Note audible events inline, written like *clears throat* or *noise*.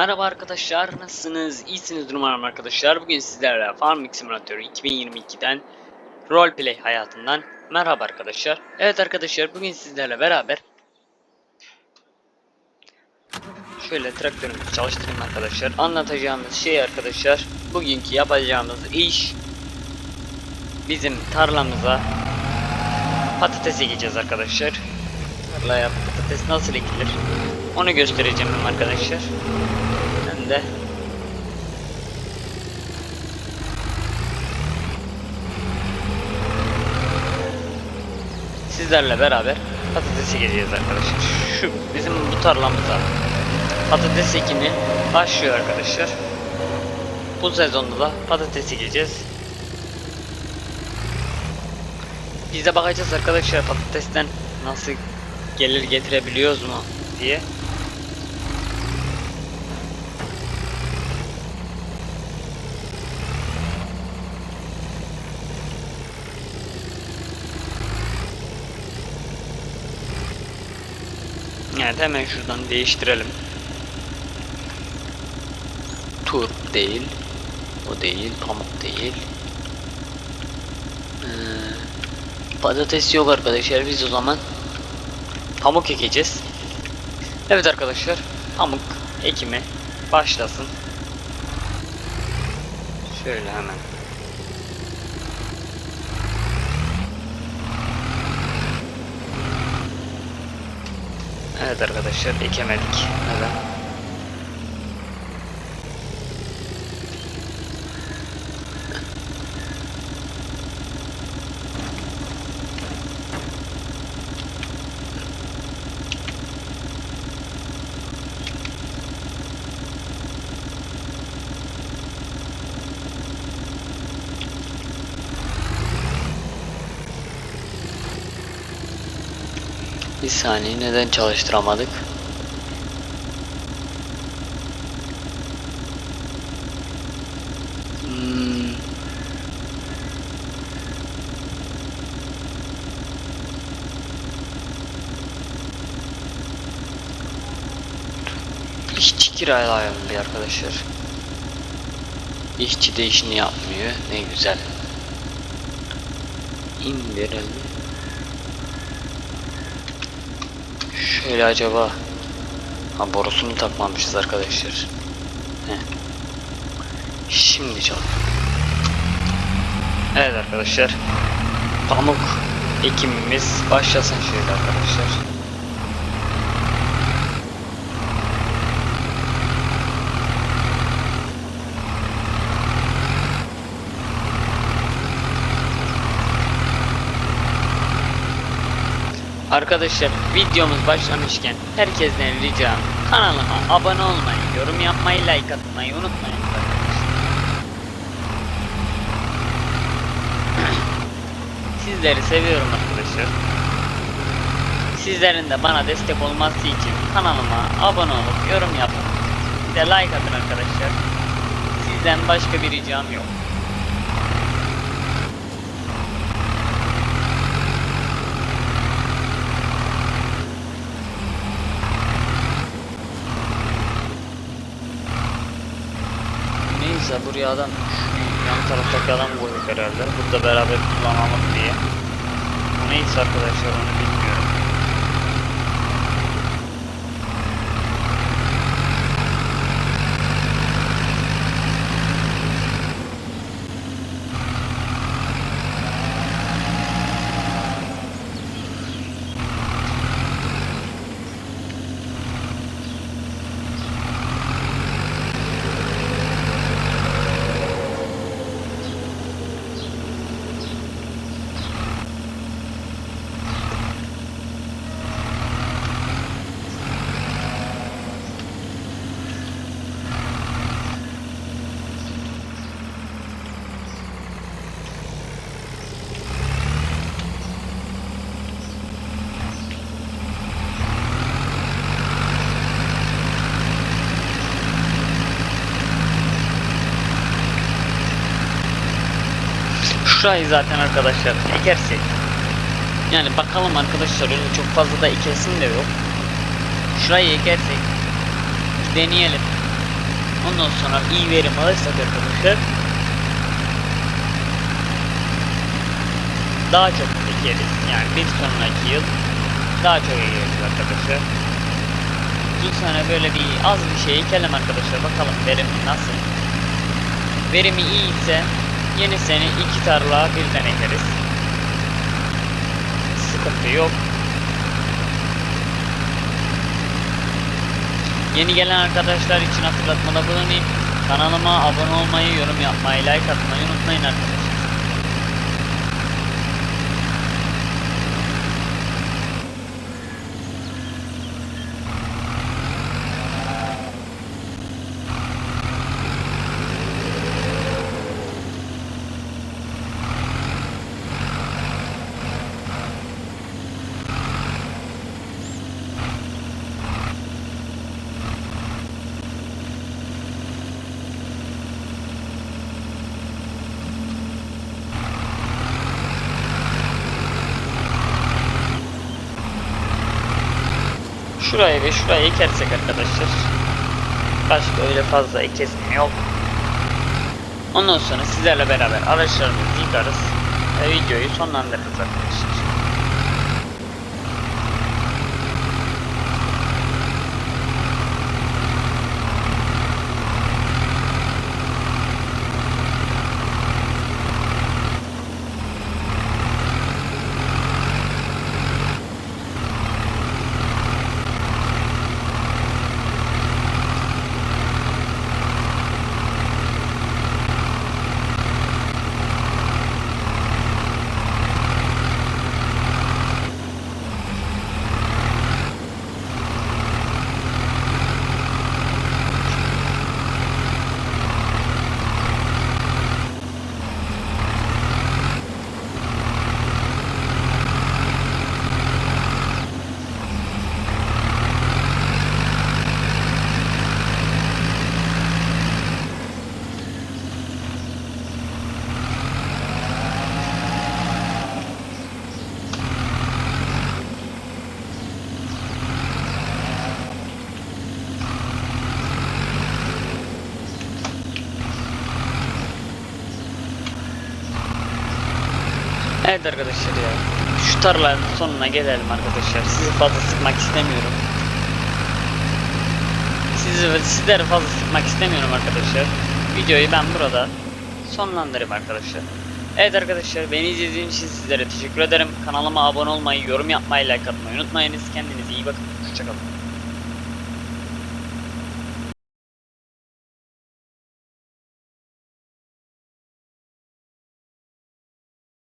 Merhaba arkadaşlar nasılsınız? İyisiniz umarım arkadaşlar. Bugün sizlerle Farming Simulator 2022'den Roleplay hayatından merhaba arkadaşlar. Evet arkadaşlar bugün sizlerle beraber Şöyle traktörümüzü çalıştırayım arkadaşlar. Anlatacağımız şey arkadaşlar bugünkü yapacağımız iş bizim tarlamıza patates ekeceğiz arkadaşlar. Tarlaya patates nasıl ekilir? Onu göstereceğim arkadaşlar. Hem de sizlerle beraber patates ekeceğiz arkadaşlar. Şu bizim bu tarlamıza patates ekimi başlıyor arkadaşlar. Bu sezonda da patates ekeceğiz. Biz de bakacağız arkadaşlar patatesten nasıl gelir getirebiliyoruz mu diye. Evet hemen şuradan değiştirelim. Turp değil. O değil. Pamuk değil. Ee, patates yok arkadaşlar biz o zaman pamuk ekeceğiz. Evet arkadaşlar pamuk ekimi başlasın. Şöyle hemen. Evet arkadaşlar ekemedik. Neden? Bir saniye neden çalıştıramadık? Hmm. İşçi kiralayalım bir arkadaşlar. İşçi de işini yapmıyor. Ne güzel. İndirelim. Şöyle acaba Ha borusunu takmamışız arkadaşlar. Heh. Şimdi çalıyor. Evet arkadaşlar. Pamuk ekimimiz başlasın şöyle arkadaşlar. Arkadaşlar videomuz başlamışken herkesten ricam kanalıma abone olmayı, yorum yapmayı, like atmayı unutmayın. *clears throat* Sizleri seviyorum arkadaşlar. Sizlerin de bana destek olması için kanalıma abone olup yorum yapın. Bir de like atın arkadaşlar. Sizden başka bir ricam yok. Neyse buraya adam yan taraftaki adam koyduk herhalde. Burada beraber kullanalım diye. Bu neyse arkadaşlar onu bilmiyorum. Şurayı zaten arkadaşlar ekersek yani bakalım arkadaşlar öyle çok fazla da ekesim de yok. Şurayı ekersek deneyelim. Ondan sonra iyi verim alırsak arkadaşlar daha çok ekeriz. Yani bir sonraki yıl daha çok ekeriz arkadaşlar. Bu sene böyle bir az bir şey ekelim arkadaşlar. Bakalım verim nasıl. Verimi iyi ise yeni sene iki tarla birden ekeriz. Sıkıntı yok. Yeni gelen arkadaşlar için hatırlatmada bulunayım. Kanalıma abone olmayı, yorum yapmayı, like atmayı unutmayın arkadaşlar. Şurayı ve şurayı ekersek arkadaşlar başka öyle fazla ekesim yok. Ondan sonra sizlerle beraber araçlarımızı yıkarız ve videoyu sonlandırırız arkadaşlar. Evet arkadaşlar ya. Şu tarlanın sonuna gelelim arkadaşlar. Sizi fazla sıkmak istemiyorum. Sizi sizleri fazla sıkmak istemiyorum arkadaşlar. Videoyu ben burada sonlandırayım arkadaşlar. Evet arkadaşlar beni izlediğiniz için sizlere teşekkür ederim. Kanalıma abone olmayı, yorum yapmayı, like atmayı unutmayınız. Kendinize iyi bakın. Hoşçakalın.